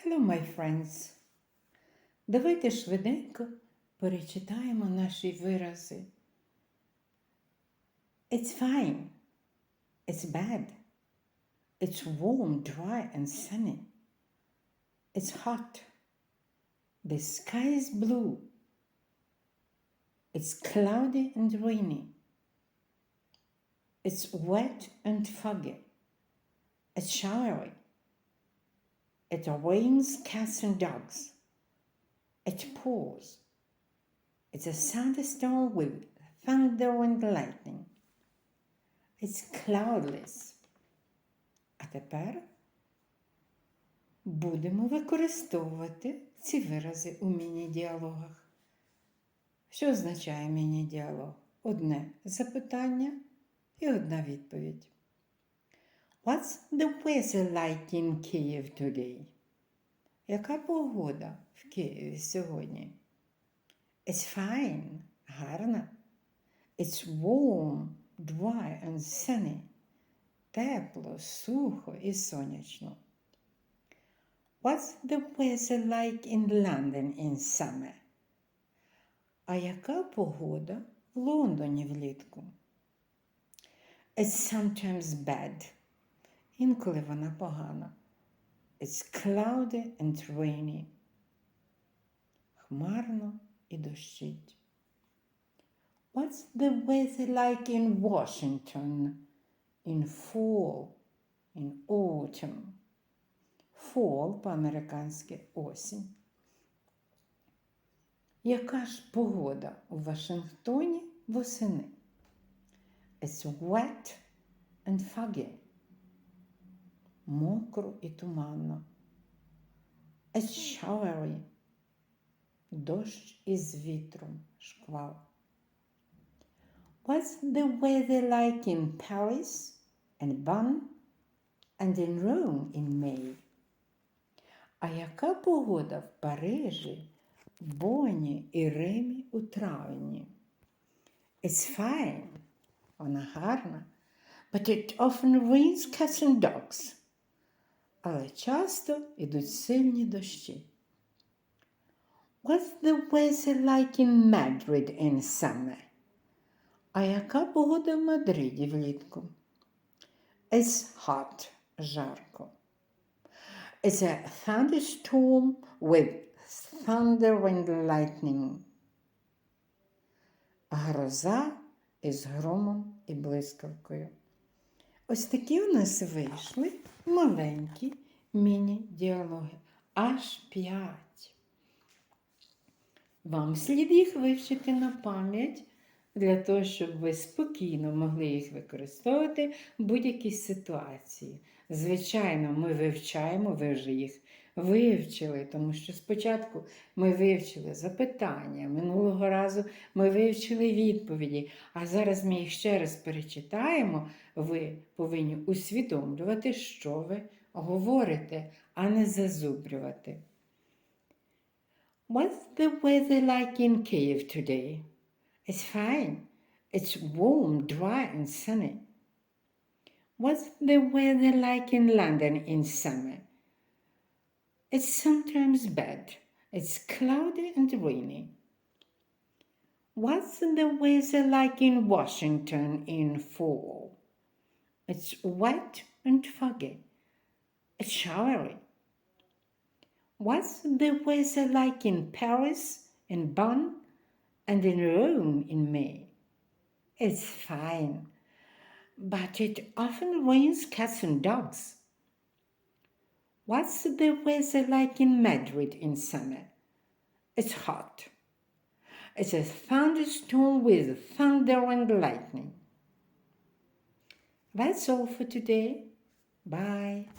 Hello, my friends. Давайте швиденько перечитаємо наші вирази. It's fine. It's bad. It's warm, dry, and sunny. It's hot. The sky is blue. It's cloudy and rainy. It's wet and foggy. It's showery. It rains cats and dogs. It pours. It's a thunderstorm with thunder and lightning. It's cloudless. А тепер будемо використовувати ці вирази у міні-діалогах. Що означає міні-діалог? Одне запитання і одна відповідь. What's the weather like in Kyiv today? Яка погода в Києві сьогодні? It's fine. Гарна. It's warm, dry and sunny. Тепло, сухо і сонячно. What's the weather like in London in summer? А яка погода в Лондоні влітку? It's sometimes bad. Інколи вона погана. It's cloudy and rainy. Хмарно і дощить. What's the weather like in Washington in fall, in autumn? Fall по-американськи осінь. Яка ж погода у Вашингтоні восени? It's wet and foggy. Мокро і туманно. It's showery. Дощ із вітром, шквал. What's the weather like in Paris and Bonn and in Rome in May? А яка погода в Парижі, Боні і Римі у травні? It's fine. Вона гарна. But it often rains cats and dogs. Але часто йдуть сильні дощі. What's the weather like in Madrid in summer? А яка погода в Мадриді влітку? It's hot, жарко. It's a thunderstorm with thunder and lightning. Гроза із громом і блискавкою. Ось такі у нас вийшли маленькі міні-діалоги. Аж п'ять. Вам слід їх вивчити на пам'ять для того, щоб ви спокійно могли їх використовувати в будь-якій ситуації. Звичайно, ми вивчаємо, ви вже їх вивчили, тому що спочатку ми вивчили запитання, минулого разу ми вивчили відповіді, а зараз ми їх ще раз перечитаємо. Ви повинні усвідомлювати, що ви говорите, а не зазубрювати. What's the weather like in Kyiv today? It's fine. It's warm, dry, and sunny. What's the weather like in London in summer? It's sometimes bad. It's cloudy and rainy. What's the weather like in Washington in fall? It's wet and foggy. It's showery. What's the weather like in Paris, in Bonn, and in Rome in May? It's fine, but it often rains cats and dogs. What's the weather like in Madrid in summer? It's hot. It's a thunderstorm with thunder and lightning. That's all for today. Bye.